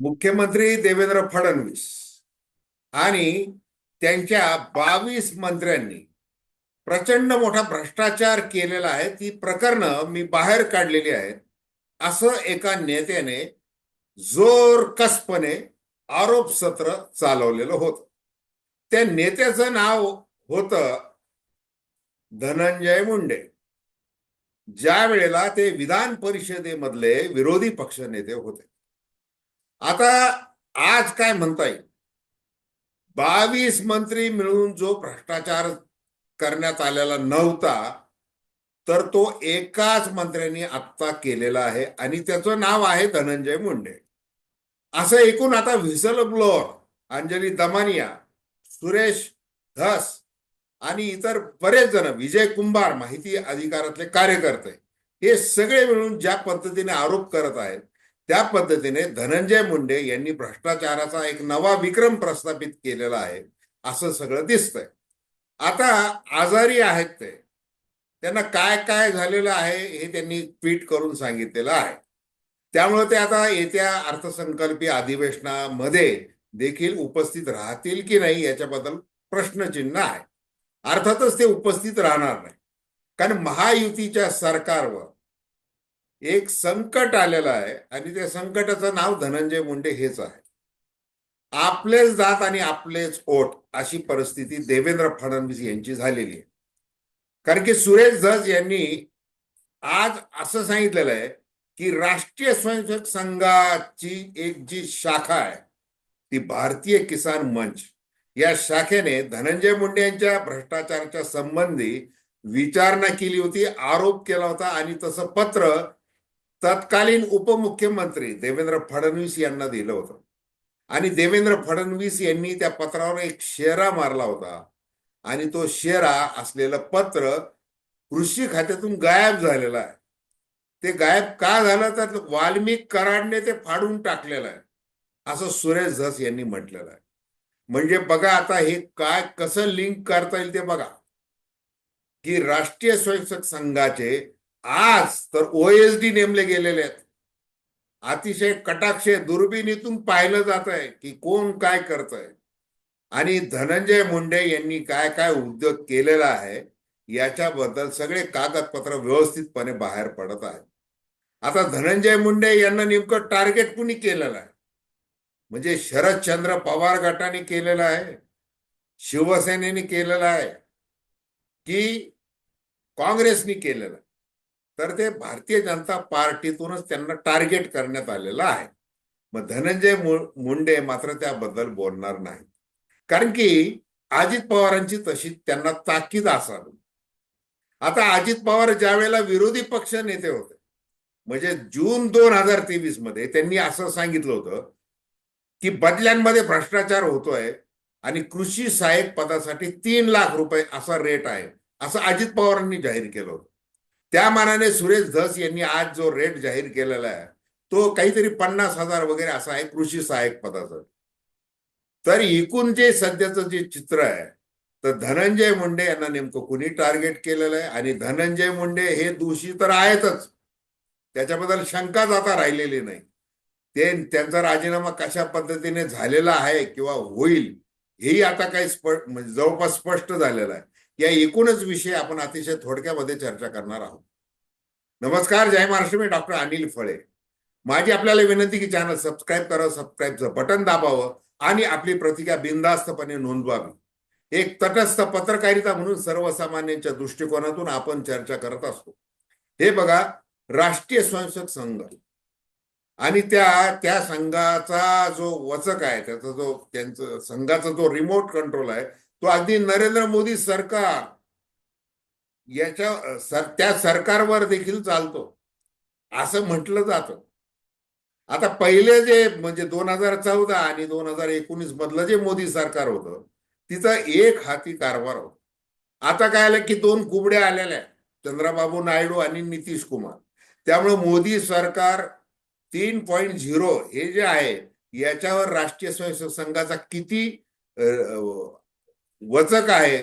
मुख्यमंत्री देवेंद्र फडणवीस आणि त्यांच्या बावीस मंत्र्यांनी प्रचंड मोठा भ्रष्टाचार केलेला आहे. ती प्रकरणं मी बाहेर काढलेली आहेत. असं एका नेत्याने जोरकसपणे आरोप सत्र चालवलेलं होतं. त्या नेत्याचं नाव होतं धनंजय मुंडे. ज्या वेळेला ते विधान परिषदेमधले विरोधी पक्ष नेते होते. आता आज काय म्हणता येईल बावीस मंत्री मिळून जो भ्रष्टाचार करण्यात आलेला नव्हता तर तो एकाच मंत्र्यांनी आत्ता केलेला आहे आणि त्याचं नाव आहे धनंजय मुंडे. असं एकूण आता व्हिसल ब्लोअर अंजली दमानिया सुरेश धस आणि इतर बरेच जण विजय कुंभार माहिती अधिकारातले कार्यकर्ते हे सगळे मिळून ज्या पद्धतीने आरोप करत आहेत त्या पद्धतीने धनंजय मुंडे यांनी भ्रष्टाचाराचा एक नवा विक्रम प्रस्थापित केलेला आहे असं सगळं दिसतंय. आता आजारी आहेत ते. त्यांना काय काय झालेलं आहे हे त्यांनी ट्विट करून सांगितलेलं आहे. त्यामुळे ते आता येत्या अर्थसंकल्पीय अधिवेशनामध्ये देखील उपस्थित राहतील की नाही याच्याबद्दल प्रश्नचिन्ह आहे. अर्थातच ते उपस्थित राहणार नाही. कारण महायुतीच्या सरकारवर एक संकट आलेलं आहे आणि त्या संकटाचं नाव धनंजय मुंडे हेच आहे. आपलेच दात आणि आपलेच ओट अशी परिस्थिती देवेंद्र फडणवीस यांची झालेली आहे. कारण की सुरेश धस यांनी आज असं सांगितलेलं आहे की राष्ट्रीय स्वयंसेवक संघाची एक जी शाखा आहे ती भारतीय किसान मंच. या शाखेने धनंजय मुंडे यांच्या भ्रष्टाचाराच्या संबंधी विचारणा केली होती आरोप केला होता आणि तसं पत्र तत्कालीन उपमुख्यमंत्री देवेंद्र फडणवीस यांना दिलं होतं. आणि देवेंद्र फडणवीस यांनी त्या पत्रावर एक शेरा मारला होता. आणि तो शेरा असलेलं पत्र कृषी खात्यातून गायब झालेलं आहे. ते गायब का झालं? तर वाल्मिक कराडने ते फाडून टाकलेलं आहे. असं सुरेश धस यांनी म्हटलेलं आहे. म्हणजे बघा आता हे काय कसं लिंक करता येईल ते बघा. की राष्ट्रीय स्वयंसेवक संघाचे आज तर ओएसडी नेमले गेलेले आहेत. अतिशय कटाक्ष दुर्बिणीतून पाहिलं जात आहे की कोण काय करत आहे आणि धनंजय मुंडे यांनी काय काय उद्योग केलेला आहे याच्याबद्दल सगळे कागदपत्र व्यवस्थितपणे बाहेर पडत आहेत. आता धनंजय मुंडे यांना नेमकं टार्गेट कुणी केलेलं आहे? म्हणजे शरदचंद्र पवार गटाने केलेलं आहे शिवसेनेने केलेलं आहे की काँग्रेसनी केलेलं आहे? तर ते भारतीय जनता पार्टीतूनच त्यांना टार्गेट करण्यात आलेलं आहे. मग धनंजय मुंडे मात्र त्याबद्दल बोलणार नाही कारण की अजित पवारांची तशी त्यांना ताकीद असावी. आता अजित पवार ज्या वेळेला विरोधी पक्ष नेते होते म्हणजे जून दोन हजार तेवीसमध्ये त्यांनी असं सांगितलं होतं की बदल्यांमध्ये भ्रष्टाचार होतोय आणि कृषी सहाय्यक पदासाठी तीन लाख रुपये असा रेट आहे असं अजित पवारांनी जाहीर केलं होतं. त्या मानाने सुरेश धस यांनी आज जो रेट जाहीर केलेला आहे तो काहीतरी पन्नास हजार वगैरे असा आहे कृषी सहाय्यक पदाचा. तर एकूण जे सध्याचं जे चित्र आहे तर धनंजय मुंडे यांना नेमकं कुणी टार्गेट केलेलं आहे? आणि धनंजय मुंडे हे दोषी तर आहेतच. त्याच्याबद्दल शंकाच आता राहिलेली नाही. ते त्यांचा राजीनामा कशा पद्धतीने झालेला आहे किंवा होईल हेही आता काही स्पष्ट म्हणजे जवळपास स्पष्ट झालेलं आहे. या एकूणच विषय आपण अतिशय थोडक्यामध्ये चर्चा करणार आहोत. नमस्कार जय महाराष्ट्र मी डॉक्टर अनिल फळे. माझी आपल्याला विनंती की चॅनल सबस्क्राईब करा सबस्क्राईबचं बटन दाबावं आणि आपली प्रतिक्रिया बिनधास्तपणे नोंदवावी. एक तटस्थ पत्रकारिता म्हणून सर्वसामान्यांच्या दृष्टिकोनातून आपण चर्चा करत असतो. हे बघा राष्ट्रीय स्वयंसेवक संघ. आणि त्या त्या संघाचा जो वचक आहे त्याचा जो त्यांचं संघाचा जो रिमोट कंट्रोल आहे तो अगदी नरेंद्र मोदी सरकार याच्या सर त्या सरकारवर देखील चालतो. असं म्हटलं जातं. आता पहिले जे म्हणजे दोन हजार चौदा आणि दोन हजार एकोणीस मधलं जे मोदी सरकार होतं तिचा एक हाती कारभार होता. आता काय आलं की दोन कुबड्या आलेल्या चंद्रबाबू नायडू आणि नितीश कुमार. त्यामुळे मोदी सरकार तीन पॉईंट झिरो हे जे आहे याच्यावर राष्ट्रीय स्वयंसेवक संघाचा किती वचक आहे.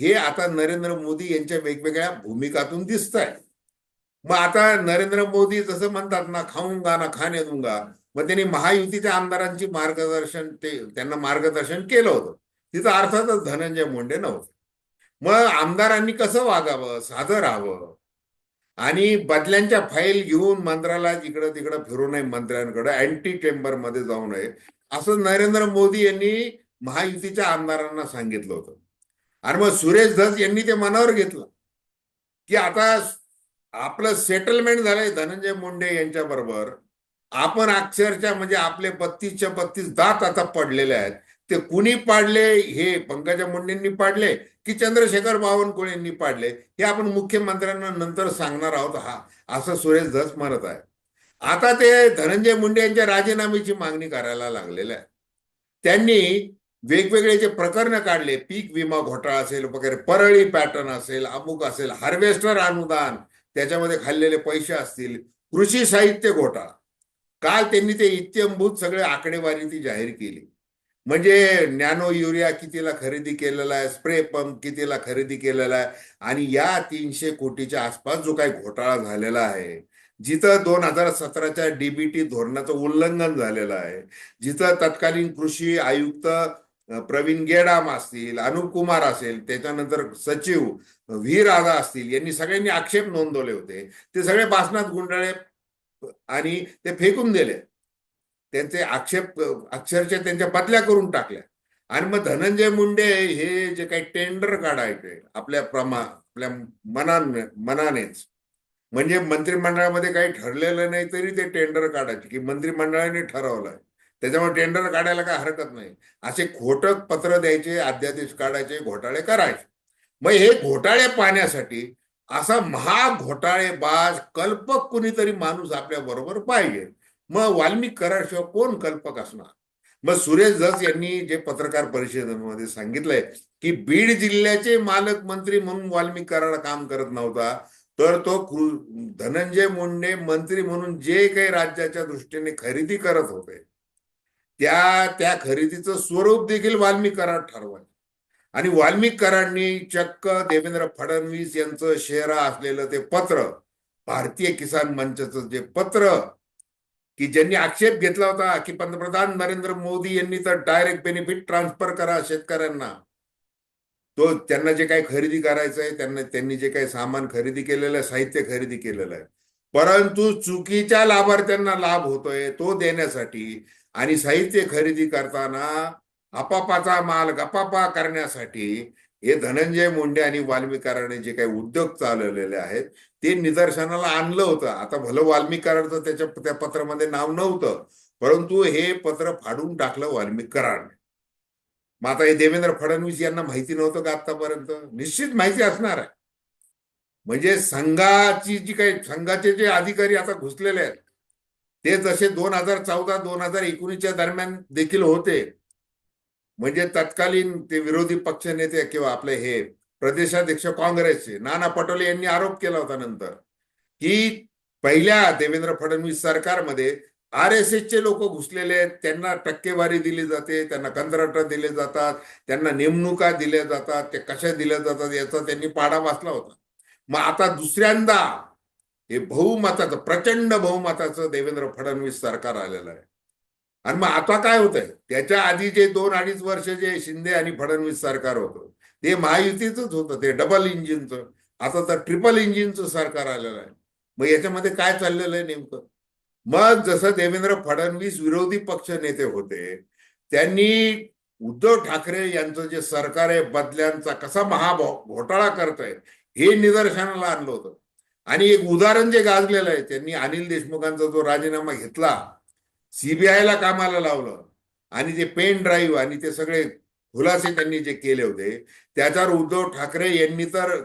हे आता नरेंद्र मोदी यांच्या वेगवेगळ्या भूमिकातून दिसत आहे मग आता नरेंद्र मोदी जसं म्हणतात ना खाऊंगा ना खाणे दूंगा मग त्यांनी महायुतीच्या आमदारांची मार्गदर्शन ते त्यांना मार्गदर्शन केलं होतं. तिथं अर्थातच धनंजय मुंडे नव्हते. मग आमदारांनी कसं वागावं साधं राहावं? आणि बदल्यांच्या फाईल घेऊन मंत्रालयात इकडं तिकडं फिरू नये मंत्र्यांकडे अँटी चेंबरमध्ये जाऊ नये. असं नरेंद्र मोदी यांनी महायुतीच्या आमदारांना सांगितलं होतं. आणि मग सुरेश धस यांनी ते मनावर घेतलं. की आता आपलं सेटलमेंट झालंय धनंजय मुंडे यांच्या बरोबर आपण अक्षरशः म्हणजे आपले बत्तीसच्या बत्तीस दात आता पडलेले आहेत. ते कुणी पाडले? हे पंकजा मुंडेंनी पाडले की चंद्रशेखर बावनकुळेंनी पाडले? हे आपण मुख्यमंत्र्यांना नंतर सांगणार आहोत. हा असं सुरेश धस म्हणत आहे आता ते धनंजय मुंडे यांच्या राजीनाम्याची मागणी करायला लागलेलं आहे त्यांनी वेगवेगळे जे प्रकरण काढले पीक विमा घोटाळा असेल वगैरे परळी पॅटर्न असेल अमुक असेल हार्वेस्टर अनुदान त्याच्यामध्ये खाल्लेले पैसे असतील कृषी साहित्य घोटाळा. काल त्यांनी ते इत्यंभूत सगळे आकडेवारी ती जाहीर केली. म्हणजे नॅनो युरिया कितीला खरेदी केलेला आहे स्प्रे पंप कितीला खरेदी केलेला आहे आणि या तीनशे कोटीच्या आसपास जो काही घोटाळा झालेला आहे जिथं दोन हजार सतराच्या डीबीटी धोरणाचं उल्लंघन झालेलं आहे जिथं तत्कालीन कृषी आयुक्त प्रवीण गेडाम असतील अनुप कुमार असेल त्याच्यानंतर सचिव व्ही राधा असतील यांनी सगळ्यांनी आक्षेप नोंदवले होते. ते सगळे बासनात गुंडाळे आणि ते फेकून दिले. त्यांचे आक्षेप अक्षरशः त्यांच्या बदल्या करून टाकल्या. आणि मग धनंजय मुंडे हे जे काही टेंडर काढायचे आपल्या प्रमा आपल्या मनाने मनानेच. म्हणजे मंत्रिमंडळामध्ये काही ठरलेलं नाही तरी ते टेंडर काढायचे की मंत्रिमंडळाने ठरवलंय. त्याच्यामुळे टेंडर काढायला काय हरकत नाही. असे खोटक पत्र द्यायचे अध्यादेश काढायचे घोटाळे करायचे. मग हे घोटाळे पाहण्यासाठी असा महाघोटाळेबाज कल्पक कुणीतरी माणूस आपल्या बरोबर पाहिजे. मग वाल्मिक कराशिवाय कोण कल्पक असणार? मग सुरेश धस यांनी जे पत्रकार परिषदेमध्ये सांगितलंय की बीड जिल्ह्याचे मालक मंत्री म्हणून वाल्मिक कराड काम करत नव्हता तर तो धनंजय मुंडे मंत्री म्हणून जे काही राज्याच्या दृष्टीने खरेदी करत होते त्या त्या खरेदीचं स्वरूप देखील वाल्मिक करार ठरवलं आणि वाल्मिक करांनी चक्क देवेंद्र फडणवीस यांचं शेरा असलेलं ते पत्र भारतीय किसान मंचचं जे पत्र की ज्यांनी आक्षेप घेतला होता की पंतप्रधान नरेंद्र मोदी यांनी तर डायरेक्ट बेनिफिट ट्रान्सफर करा शेतकऱ्यांना. तो त्यांना जे काही खरेदी करायचं आहे त्यांना त्यांनी जे काही सामान खरेदी केलेलं आहे साहित्य खरेदी केलेलं आहे. परंतु चुकीच्या लाभार्थ्यांना लाभ होतोय तो देण्यासाठी आणि साहित्य खरेदी करताना आपापाचा माल गपापा करण्यासाठी हे धनंजय मुंडे आणि वाल्मिकाराने जे काही उद्योग चालवलेले आहेत ते निदर्शनाला आणलं होतं. आता भलं वाल्मिक त्याच्या त्या पत्रामध्ये नाव नव्हतं परंतु हे पत्र फाडून टाकलं वाल्मिक मग आता हे देवेंद्र फडणवीस यांना माहिती नव्हतं का आतापर्यंत? निश्चित माहिती असणार आहे. म्हणजे संघाची जी काही संघाचे जे अधिकारी आता घुसलेले आहेत ते जसे दोन हजार चौदा दोन हजार एकोणीसच्या दरम्यान देखील होते. म्हणजे तत्कालीन ते विरोधी पक्ष नेते किंवा आपले हे प्रदेशाध्यक्ष काँग्रेसचे नाना पटोले यांनी आरोप केला होता नंतर की पहिल्या देवेंद्र फडणवीस सरकारमध्ये आर एस एसचे लोक घुसलेले आहेत. त्यांना टक्केवारी दिली जाते त्यांना कंत्राट दिले जातात त्यांना नेमणुका दिल्या जातात ते कशा दिल्या जातात याचा त्यांनी पाडा वाचला होता. मग आता दुसऱ्यांदा हे बहुमताचं प्रचंड बहुमताचं देवेंद्र फडणवीस सरकार आलेलं आहे. आणि मग आता काय होतंय? त्याच्या आधी जे दोन अडीच वर्ष जे शिंदे आणि फडणवीस सरकार होतं ते महायुतीच होतं ते डबल इंजिनचं आता तर ट्रिपल इंजिनचं सरकार आलेलं आहे. मग याच्यामध्ये काय चाललेलं आहे नेमकं? मग जसं देवेंद्र फडणवीस विरोधी पक्ष नेते होते त्यांनी उद्धव ठाकरे यांचं जे सरकार आहे बदल्यांचा कसा महा घोटाळा करतोय हे निदर्शनाला आणलं होतं. आणि एक उदाहरण जे गाजलेलं आहे त्यांनी अनिल देशमुखांचा जो राजीनामा घेतला सीबीआयला कामाला लावलं आणि ते पेन ड्राईव्ह आणि ते सगळे खुलासे त्यांनी जे केले होते त्याच्यावर उद्धव ठाकरे यांनी तर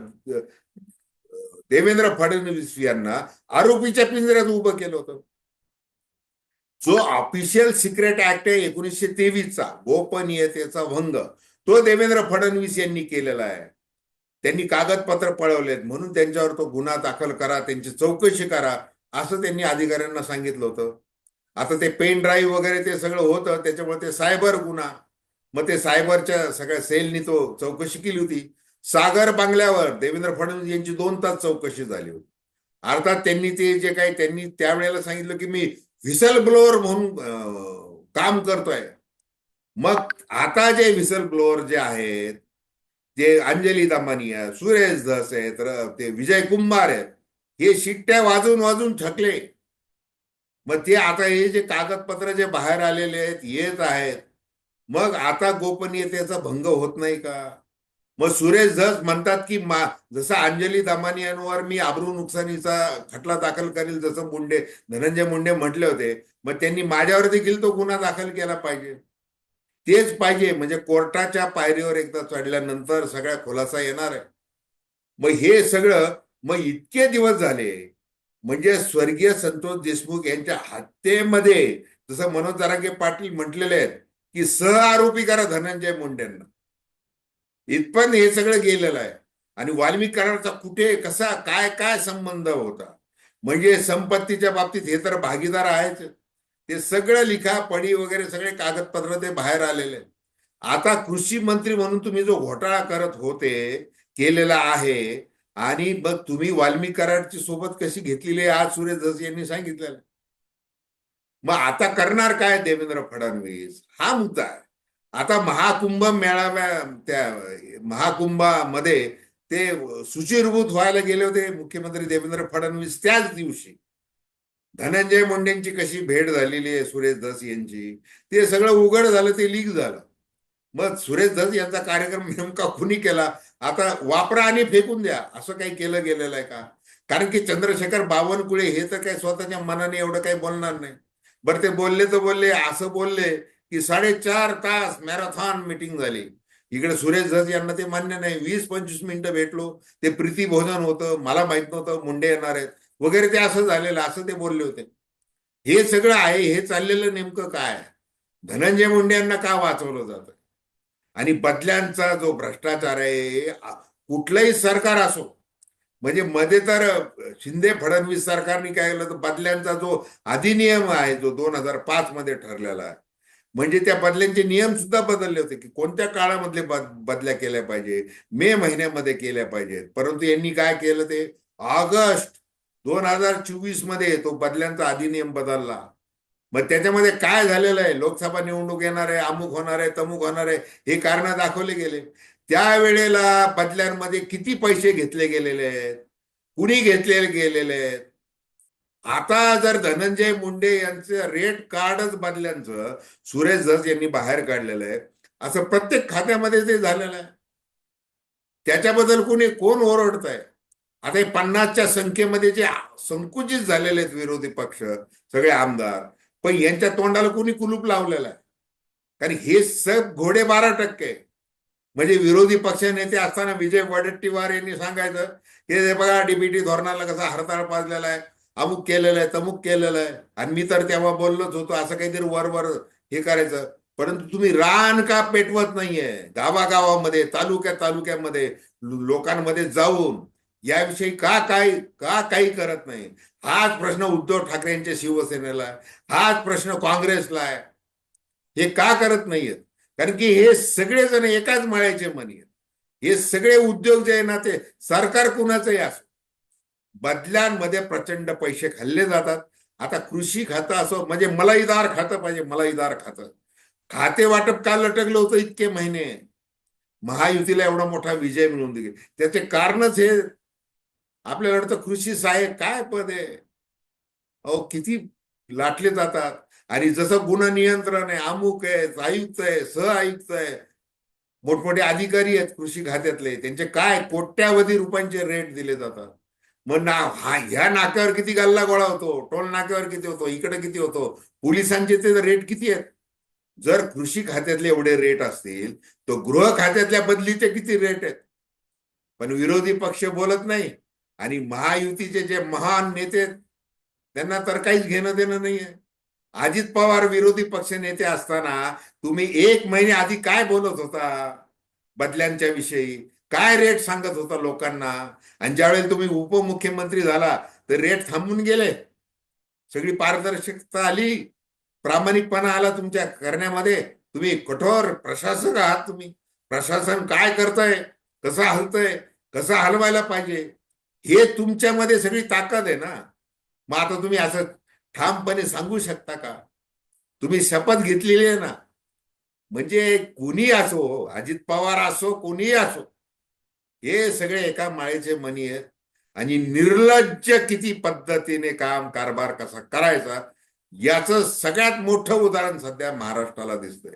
देवेंद्र फडणवीस यांना आरोपीच्या पिंजऱ्यात उभं केलं होतं. जो ऑफिशियल सिक्रेट ऍक्ट आहे एकोणीसशे तेवीसचा गोपनीयतेचा भंग तो देवेंद्र फडणवीस यांनी केलेला आहे. त्यांनी कागदपत्र पळवलेत. म्हणून त्यांच्यावर तो गुन्हा दाखल करा त्यांची चौकशी करा असं त्यांनी अधिकाऱ्यांना सांगितलं होतं. आता ते पेन ड्राईव्ह वगैरे ते सगळं होतं त्याच्यामुळे ते सायबर गुन्हा. मग ते सायबरच्या सगळ्या सेलनी तो चौकशी केली होती. सागर बांगल्यावर देवेंद्र फडणवीस यांची दोन तास चौकशी झाली होती. अर्थात त्यांनी ते जे काही त्यांनी त्यावेळेला सांगितलं की मी व्हिसल ब्लोअर म्हणून काम करतोय. मग आता जे व्हिसल ब्लोअर जे आहेत जे अंजली दमानी आहे सुरेश धस आहेत ते विजय कुंभार आहेत हे शिट्ट्या वाजून वाजून थकले. मग ते आता हे जे कागदपत्र जे बाहेर आलेले आहेत येत आहेत. मग आता गोपनीयतेचा भंग होत नाही का? मग सुरेश धस म्हणतात की मा जसं अंजली दामानी यांवर मी आबरू नुकसानीचा खटला दाखल करेल जसं मुंडे धनंजय मुंडे म्हटले होते मग त्यांनी माझ्यावर देखील तो गुन्हा दाखल केला पाहिजे. तेच पाहिजे. म्हणजे कोर्टाच्या पायरीवर एकदा चढल्यानंतर सगळ्या खुलासा येणार आहे. मग हे सगळं मग इतके दिवस झाले म्हणजे स्वर्गीय संतोष देशमुख यांच्या हत्येमध्ये जसं मनोज जरांगे पाटील म्हटलेले आहेत की सह आरोपी करा धनंजय मुंडेंना. इथपर्यंत हे सगळं गेलेलं आहे. आणि वाल्मिक कुठे कसा काय काय संबंध होता? म्हणजे संपत्तीच्या बाबतीत हे तर भागीदार आहेच. ते सगळं लिखा पडी वगैरे सगळे कागदपत्र ते बाहेर आलेले आता कृषी मंत्री म्हणून तुम्ही जो घोटाळा करत होते केलेला आहे आणि मग तुम्ही वाल्मिक कराडची सोबत कशी घेतलेली आहे आज सुरेश जस यांनी सांगितलेलं मग आता करणार काय देवेंद्र फडणवीस? हा मुद्दा आहे. आता महाकुंभ मेळाव्या त्या महाकुंभामध्ये ते सुचिरभूत व्हायला गेले होते मुख्यमंत्री देवेंद्र फडणवीस त्याच दिवशी. धनंजय मुंडेंची कशी भेट झालेली आहे सुरेश धस यांची? ते सगळं उघड झालं ते लीक झालं. मग सुरेश धस यांचा कार्यक्रम नेमका कुणी केला? आता वापरा आणि फेकून द्या. असं काही केलं गेलेलं आहे का? कारण की चंद्रशेखर बावनकुळे हे तर काही स्वतःच्या मनाने एवढं काही बोलणार नाही. बरं ते बोलले तर बोलले असं बोलले की साडेचार तास मॅरेथॉन मिटिंग झाली. इकडे सुरेश धस यांना ते मान्य नाही. वीस पंचवीस मिनिटं भेटलो. ते प्रीती भोजन होतं. मला माहीत नव्हतं मुंडे येणार आहेत. वगैरे ते असं झालेलं असं ते बोलले होते. हे सगळं आहे हे चाललेलं नेमकं काय? धनंजय मुंडे यांना का वाचवलं जातं आणि बदल्यांचा जो भ्रष्टाचार आहे कुठलंही सरकार असो म्हणजे मध्ये तर शिंदे फडणवीस सरकारने काय केलं तर बदल्यांचा जो अधिनियम आहे जो दोन हजार पाच मध्ये ठरलेला आहे म्हणजे त्या बदल्यांचे नियम सुद्धा बदलले होते की कोणत्या काळामधले बद- बदल्या केल्या पाहिजे मे महिन्यामध्ये केल्या पाहिजेत. परंतु यांनी काय केलं ते? ऑगस्ट दोन हजार चोवीसमध्ये तो बदल्यांचा अधिनियम बदलला. मग त्याच्यामध्ये काय झालेलं आहे? लोकसभा निवडणूक येणार आहे अमुक होणार आहे तमुक होणार आहे हे कारण दाखवले गेले. त्यावेळेला बदल्यांमध्ये किती पैसे घेतले गेलेले आहेत? कुणी घेतले गेलेले आहेत? आता जर धनंजय मुंडे यांचं रेट कार्डच बदल्यांचं सुरेश धस यांनी बाहेर काढलेलं आहे. असं प्रत्येक खात्यामध्ये ते झालेलं आहे. त्याच्याबद्दल कुणी कोण ओरडत आहे आता हे पन्नासच्या संख्येमध्ये जे संकुचित झालेले आहेत विरोधी पक्ष सगळे आमदार पण यांच्या तोंडाला कोणी कुलूप लावलेला आहे? कारण हे सब घोडे बारा टक्के. म्हणजे विरोधी पक्ष नेते असताना विजय वडेट्टीवार यांनी सांगायचं की हे बघा डीबीटी धोरणाला कसा हरताळ पाजलेला आहे अमुक केलेलं आहे तमुक केलेलं आहे. आणि मी तर तेव्हा बोललोच होतो असं काहीतरी वरवर हे करायचं. परंतु तुम्ही रान का पेटवत नाहीये? गावागावामध्ये तालुक्या तालुक्यामध्ये लोकांमध्ये जाऊन याविषयी का काय का काही करत नाही? हाच प्रश्न उद्धव ठाकरेंच्या शिवसेनेला हाच प्रश्न काँग्रेसला आहे. हे का करत नाहीयेत? कारण की हे सगळेजण एकाच माळ्याचे मनी आहेत. हे सगळे उद्योग जे आहे ना ते सरकार कुणाचंही असो. बदल्यांमध्ये प्रचंड पैसे खाल्ले जातात. आता कृषी खातं असो म्हणजे मलाईदार खातं पाहिजे मलाईदार खातं. खाते वाटप का लटकलं होतं इतके महिने? महायुतीला एवढा मोठा विजय मिळवून दिले. त्याचे कारणच हे आपल्याला वाटतं कृषी सहाय्यक काय पद आहे? अहो किती लाटले जातात. आणि जसं गुन्हा नियंत्रण आहे अमुक आहे आयुक्त आहे सह आयुक्त आहे मोठमोठे अधिकारी आहेत कृषी खात्यातले. त्यांचे काय कोट्यावधी रुपयांचे रेट दिले जातात. मग ना हा ह्या नाक्यावर किती गल्ला गोळा होतो? टोल नाक्यावर किती होतो? इकडे किती होतो? पोलिसांचे ते रेट किती आहेत? जर कृषी खात्यातले एवढे रेट असतील तर गृह खात्यातल्या बदलीचे किती रेट आहेत? पण विरोधी पक्ष बोलत नाही. आणि महायुतीचे जे महान नेते त्यांना तर काहीच घेणं देणं नाहीये. अजित पवार विरोधी पक्ष नेते असताना तुम्ही एक महिने आधी काय बोलत होता बदल्यांच्या विषयी? काय रेट सांगत होता लोकांना? आणि ज्यावेळेला तुम्ही उपमुख्यमंत्री झाला तर रेट थांबून गेले. सगळी पारदर्शकता आली. प्रामाणिकपणा आला तुमच्या करण्यामध्ये. तुम्ही कठोर प्रशासक आहात तुम्ही. प्रशासन काय करतंय? कसं हलतंय? कसं हलवायला पाहिजे? हे तुमच्यामध्ये सगळी ताकद आहे ना. मग आता तुम्ही असं ठामपणे सांगू शकता का? तुम्ही शपथ घेतलेली आहे ना. म्हणजे कुणी असो अजित पवार असो कोणीही असो हे सगळे एका माळेचे मनी आहेत. आणि निर्लज्ज किती पद्धतीने काम कारभार कसा करायचा याचं सगळ्यात मोठं उदाहरण सध्या महाराष्ट्राला दिसतंय.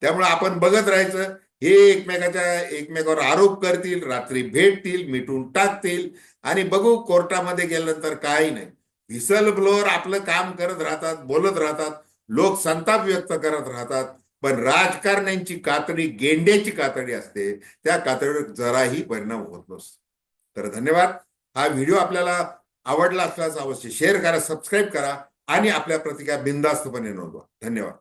त्यामुळे आपण बघत राहायचं हे एकमेकाच्या एकमेकावर आरोप करतील रात्री भेटतील मिटून टाकतील. आणि बघू कोर्टामध्ये गेल्यानंतर काही नाही. व्हिसल ब्लोअर आपलं काम करत राहतात बोलत राहतात. लोक संताप व्यक्त करत राहतात. पण राजकारण्यांची कातडी गेंड्याची कातडी असते. त्या कातडीवर जराही परिणाम होत नसतो. तर धन्यवाद. हा व्हिडिओ आपल्याला आवडला असल्यास अवश्य शेअर करा सबस्क्राईब करा आणि आपल्या प्रतिक्रिया बिंदास्तपणे नोंदवा. धन्यवाद.